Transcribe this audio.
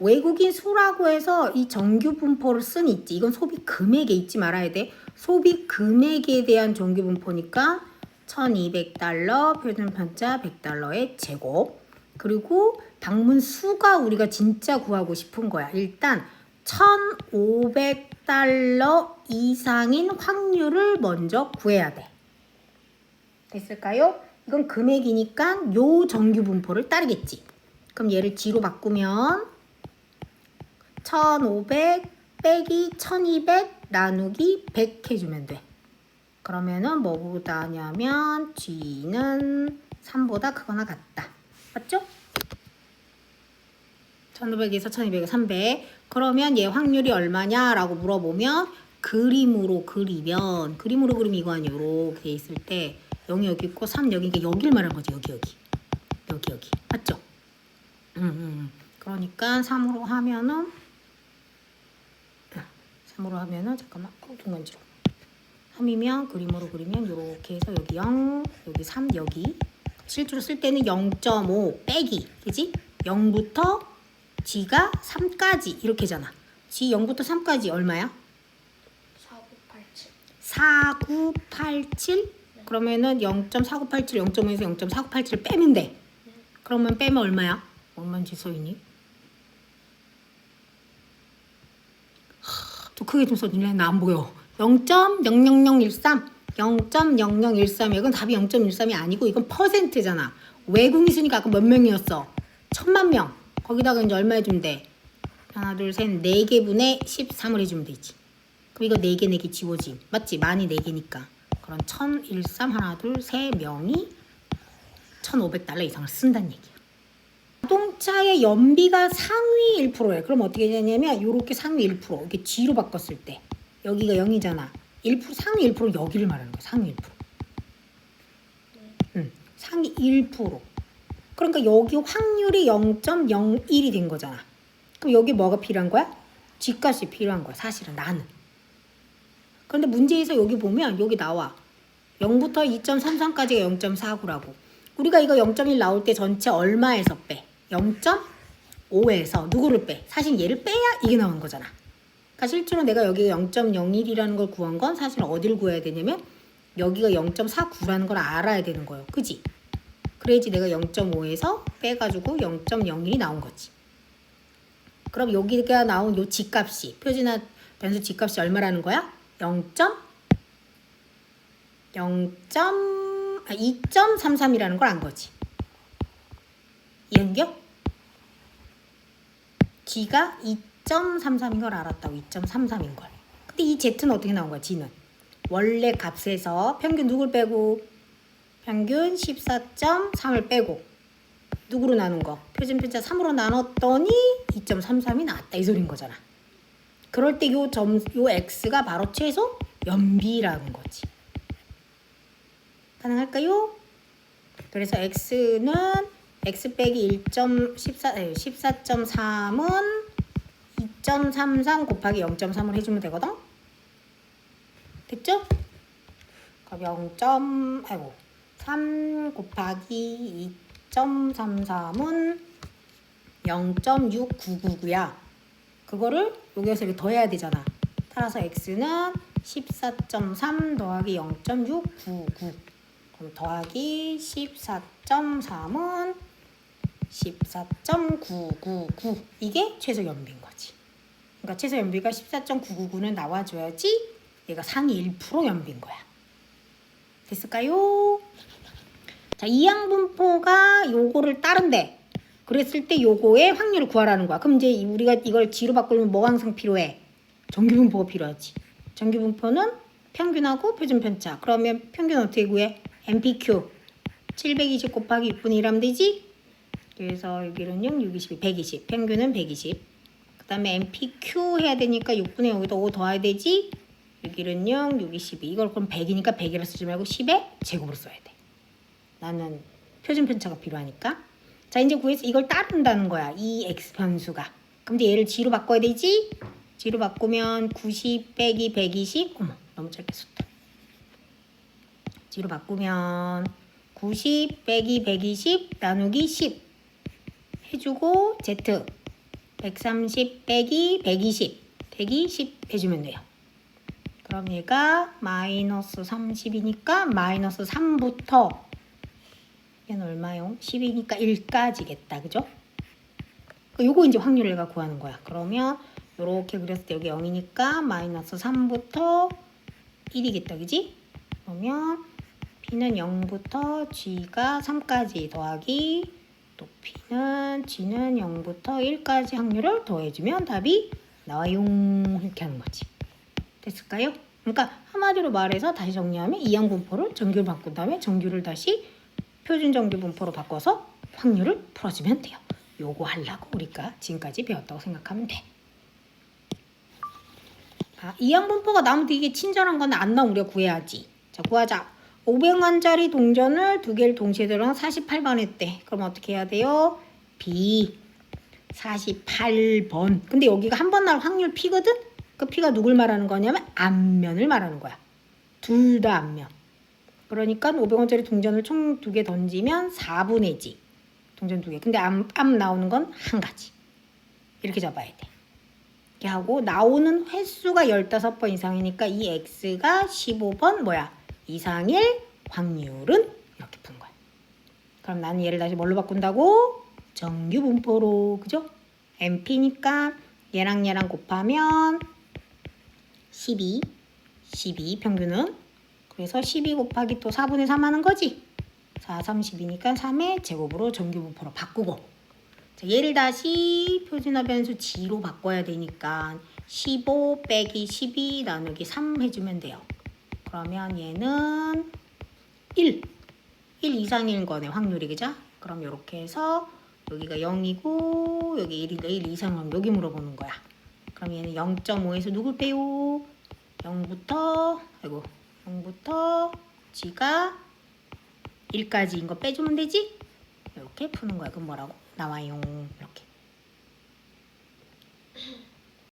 외국인 수라고 해서 이 정규 분포를 쓴 있지. 이건 소비 금액에 잊지 말아야 돼. 소비 금액에 대한 정규 분포니까 1200달러 표준 편차 100달러의 제곱. 그리고 방문 수가 우리가 진짜 구하고 싶은 거야. 일단 1500달러 이상인 확률을 먼저 구해야 돼. 됐을까요? 이건 금액이니까 요 정규 분포를 따르겠지. 그럼 얘를 G로 바꾸면 1500 빼기 1200 나누기 100 해주면 돼. 그러면은 뭐보다 하냐면 G는 3보다 크거나 같다. 맞죠? 1500에서 1200에 300. 그러면 얘 확률이 얼마냐라고 물어보면 그림으로 그리면 그림으로 그리면 이거 아니에요. 이렇게 돼 있을 때 0이 여기 있고 3 여기 그러니까 여기를 말하는 거지. 여기 여기. 여기 여기. 맞죠? 음, 음. 그러니까 3으로 하면은 3으로 하면은 잠깐만. 어, 동간지로 3이면 그림으로 그리면 이렇게 해서 여기 0 여기 3 여기. 실제로 쓸 때는 0.5 빼기. 그지? 0부터 G가 3까지. 이렇게잖아. G 0부터 3까지 얼마야? 4987 4987 그러면은 0.4987 0.5에서 0.4987을 빼면 돼. 그러면 빼면 얼마야? 얼마인지 써 있니? 하, 또 크게 좀 써주네. 나안 보여. 0.00013 0.0013 이건 답이 0.13이 아니고 이건 퍼센트잖아. 외국인 수니까 아까 몇 명이었어? 천만 명. 거기다가 이제 얼마 해주면 돼? 하나 둘 셋 네 개분의 13을 해주면 되지. 그럼 이거 네 개 네 개 지워짐. 맞지? 많이 네 개니까. 그럼 1013 하나 둘 세 명이 1500달러 이상을 쓴다는 얘기야 자동차의 연비가 상위 1%래. 그럼 어떻게 되냐면 이렇게 상위 1% 이렇게 G로 바꿨을 때 여기가 0이잖아. 1% 상위 1% 여기를 말하는 거야. 상위 1%. 응. 상위 1%. 그러니까 여기 확률이 0.01이 된 거잖아. 그럼 여기 뭐가 필요한 거야? G값이 필요한 거야. 사실은 나는. 그런데 문제에서 여기 보면 여기 나와. 0부터 2.33까지가 0.49라고. 우리가 이거 0.1 나올 때 전체 얼마에서 빼? 0.5에서 누구를 빼? 사실 얘를 빼야 이게 나오는 거잖아. 그러니까 실제로 내가 여기가 0.01이라는 걸 구한 건 사실 어디를 구해야 되냐면 여기가 0.49라는 걸 알아야 되는 거예요. 그지? 그래야지 내가 0.5에서 빼가지고 0.01이 나온 거지. 그럼 여기가 나온 요 G값이 표준화 변수 G값이 얼마라는 거야? 0. 0. 아, 2.33이라는 걸 안 거지. 이해는겨? G가 2.33인 걸 알았다고 2.33인 걸. 근데 이 Z는 어떻게 나온 거야? G는 원래 값에서 평균 누굴 빼고 평균 14.3을 빼고 누구로 나눈 거? 표준 편차 3으로 나눴더니 2.33이 나왔다 이 소린 거잖아. 그럴 때 요 점, 요 x가 바로 최소 연비라는 거지. 가능할까요? 그래서 x는 x 빼기 1.14 14.3은 2.33 곱하기 0.3을 해주면 되거든. 됐죠? 그럼 0. 아이고 3 곱하기 2.33은 0.6999야. 그거를 여기서 이렇게 더해야 되잖아. 따라서 x는 14.3 더하기 0.699 그럼 더하기 14.3은 14.999 이게 최소 연비인 거지. 그러니까 최소 연비가 14.999는 나와줘야지 얘가 상위 1% 연비인 거야. 됐을까요? 자, 이항분포가 요거를 따른대. 그랬을 때 요거의 확률을 구하라는 거야. 그럼 이제 우리가 이걸 G로 바꾸려면 뭐가 항상 필요해? 정규분포가 필요하지. 정규분포는 평균하고 표준 편차. 그러면 평균 어떻게 구해? MPQ 720 곱하기 6분의 1 하면 되지? 그래서 여기는 6, 6, 22, 120. 평균은 120. 그 다음에 MPQ 해야 되니까 6분의 여기다 5 더해야 되지? 여기는 6, 6, 22. 이걸 그럼 100이니까 100이라 쓰지 말고 10에 제곱으로 써야 돼. 나는 표준 편차가 필요하니까. 자, 이제 구해서 이걸 따른다는 거야. 이 x 변수가. 그럼 이제 얘를 g로 바꿔야 되지? g로 바꾸면 90 빼기 120. 어머, 너무 짧게 썼다. g로 바꾸면 90 빼기 120 나누기 10 해주고 z 130 빼기 120 120 해주면 돼요. 그럼 얘가 마이너스 30이니까 마이너스 3부터 얘는 얼마요? 10이니까 1까지겠다. 그죠? 그 요거 이제 확률을 내가 구하는 거야. 그러면 요렇게 그렸을 때 여기 0이니까 마이너스 3부터 1이겠다. 그지? 그러면 B는 0부터 G가 3까지 더하기 높이는 G는 0부터 1까지 확률을 더해주면 답이 나와요. 이렇게 하는 거지. 됐을까요? 그러니까 한마디로 말해서 다시 정리하면 이항 분포를 정규로 바꾼 다음에 정규를 다시 표준 정규 분포로 바꿔서 확률을 풀어주면 돼요. 요거 하려고 우리가 지금까지 배웠다고 생각하면 돼. 아, 이항 분포가 나오면 이게 친절한 건데 안 나오면 우리가 구해야지. 자, 구하자. 500원짜리 동전을 두 개를 동시에 들어 48번 했대. 그럼 어떻게 해야 돼요? B 48번. 근데 여기가 한번 나올 확률 P거든? 그 P가 누굴 말하는 거냐면 앞면을 말하는 거야. 둘 다 앞면. 그러니까 500원짜리 동전을 총 두 개 던지면 4분의 지. 동전 두 개. 근데 앞, 앞 나오는 건 한 가지. 이렇게 잡아야 돼. 이렇게 하고 나오는 횟수가 15번 이상이니까 이 x가 15번 뭐야? 이상일 확률은 이렇게 푸는 거야. 그럼 나는 얘를 다시 뭘로 바꾼다고? 정규 분포로. 그죠? MP니까 얘랑 얘랑 곱하면 12. 12 평균은 그래서 12 곱하기 또 4분의 3 하는 거지. 4, 30이니까 3의 제곱으로 정규 분포로 바꾸고 자, 얘를 다시 표준화 변수 G로 바꿔야 되니까 15 빼기 12 나누기 3 해주면 돼요. 그러면 얘는 1. 1 이상인 거네, 확률이. 그죠? 그럼 이렇게 해서 여기가 0이고 여기 1이니까 1 이상은 여기 물어보는 거야. 그럼 얘는 0.5에서 누굴 빼요? 0부터 아이고 0부터 G가 1까지인 거 빼주면 되지? 이렇게 푸는 거야. 그럼 뭐라고? 나와요. 이렇게.